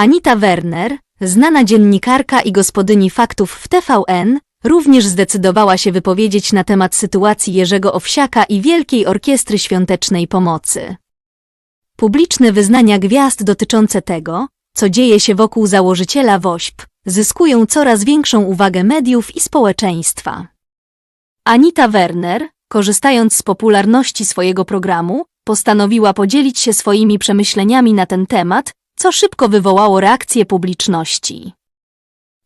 Anita Werner, znana dziennikarka i gospodyni faktów w TVN, również zdecydowała się wypowiedzieć na temat sytuacji Jerzego Owsiaka i Wielkiej Orkiestry Świątecznej Pomocy. Publiczne wyznania gwiazd dotyczące tego, co dzieje się wokół założyciela WOŚP, zyskują coraz większą uwagę mediów i społeczeństwa. Anita Werner, korzystając z popularności swojego programu, postanowiła podzielić się swoimi przemyśleniami na ten temat, co szybko wywołało reakcję publiczności.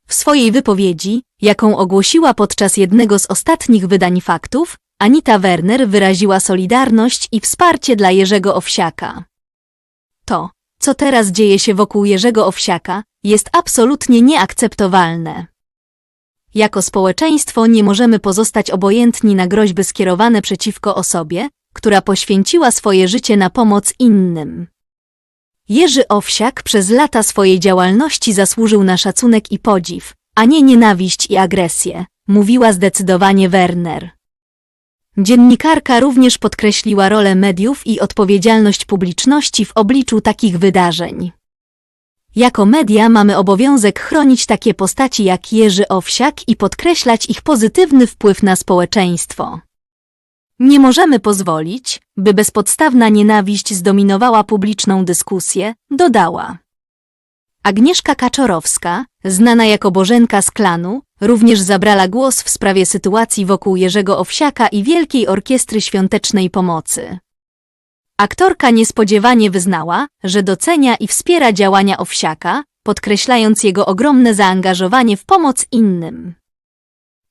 W swojej wypowiedzi, jaką ogłosiła podczas jednego z ostatnich wydań faktów, Anita Werner wyraziła solidarność i wsparcie dla Jerzego Owsiaka. To, co teraz dzieje się wokół Jerzego Owsiaka, jest absolutnie nieakceptowalne. Jako społeczeństwo nie możemy pozostać obojętni na groźby skierowane przeciwko osobie, która poświęciła swoje życie na pomoc innym. Jerzy Owsiak przez lata swojej działalności zasłużył na szacunek i podziw, a nie nienawiść i agresję, mówiła zdecydowanie Werner. Dziennikarka również podkreśliła rolę mediów i odpowiedzialność publiczności w obliczu takich wydarzeń. Jako media mamy obowiązek chronić takie postaci jak Jerzy Owsiak i podkreślać ich pozytywny wpływ na społeczeństwo. Nie możemy pozwolić, by bezpodstawna nienawiść zdominowała publiczną dyskusję, dodała. Agnieszka Kaczorowska, znana jako Bożenka z klanu, również zabrała głos w sprawie sytuacji wokół Jerzego Owsiaka i Wielkiej Orkiestry Świątecznej Pomocy. Aktorka niespodziewanie wyznała, że docenia i wspiera działania Owsiaka, podkreślając jego ogromne zaangażowanie w pomoc innym.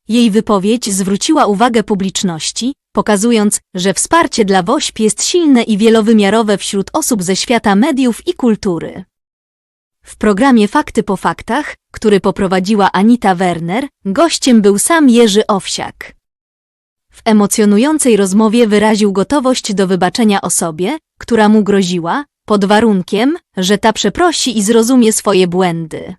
Jej wypowiedź zwróciła uwagę publiczności, pokazując, że wsparcie dla WOŚP jest silne i wielowymiarowe wśród osób ze świata mediów i kultury. W programie Fakty po faktach, który poprowadziła Anita Werner, gościem był sam Jerzy Owsiak. W emocjonującej rozmowie wyraził gotowość do wybaczenia osobie, która mu groziła, pod warunkiem, że ta przeprosi i zrozumie swoje błędy.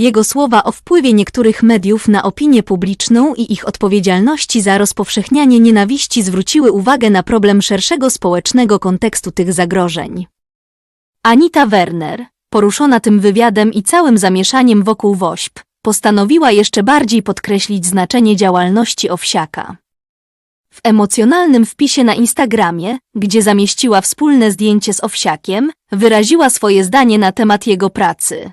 Jego słowa o wpływie niektórych mediów na opinię publiczną i ich odpowiedzialności za rozpowszechnianie nienawiści zwróciły uwagę na problem szerszego społecznego kontekstu tych zagrożeń. Anita Werner, poruszona tym wywiadem i całym zamieszaniem wokół WOŚP, postanowiła jeszcze bardziej podkreślić znaczenie działalności Owsiaka. W emocjonalnym wpisie na Instagramie, gdzie zamieściła wspólne zdjęcie z Owsiakiem, wyraziła swoje zdanie na temat jego pracy.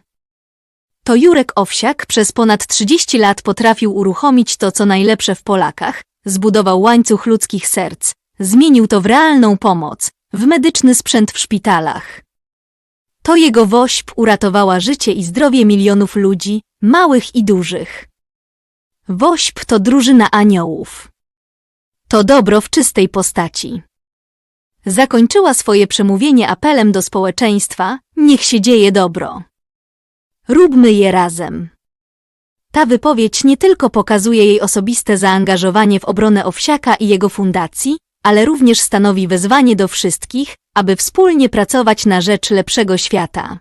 To Jurek Owsiak przez ponad 30 lat potrafił uruchomić to, co najlepsze w Polakach, zbudował łańcuch ludzkich serc, zmienił to w realną pomoc, w medyczny sprzęt w szpitalach. To jego wośp uratowała życie i zdrowie milionów ludzi, małych i dużych. Wośp to drużyna aniołów. To dobro w czystej postaci. Zakończyła swoje przemówienie apelem do społeczeństwa, niech się dzieje dobro. Róbmy je razem. Ta wypowiedź nie tylko pokazuje jej osobiste zaangażowanie w obronę Owsiaka i jego fundacji, ale również stanowi wezwanie do wszystkich, aby wspólnie pracować na rzecz lepszego świata.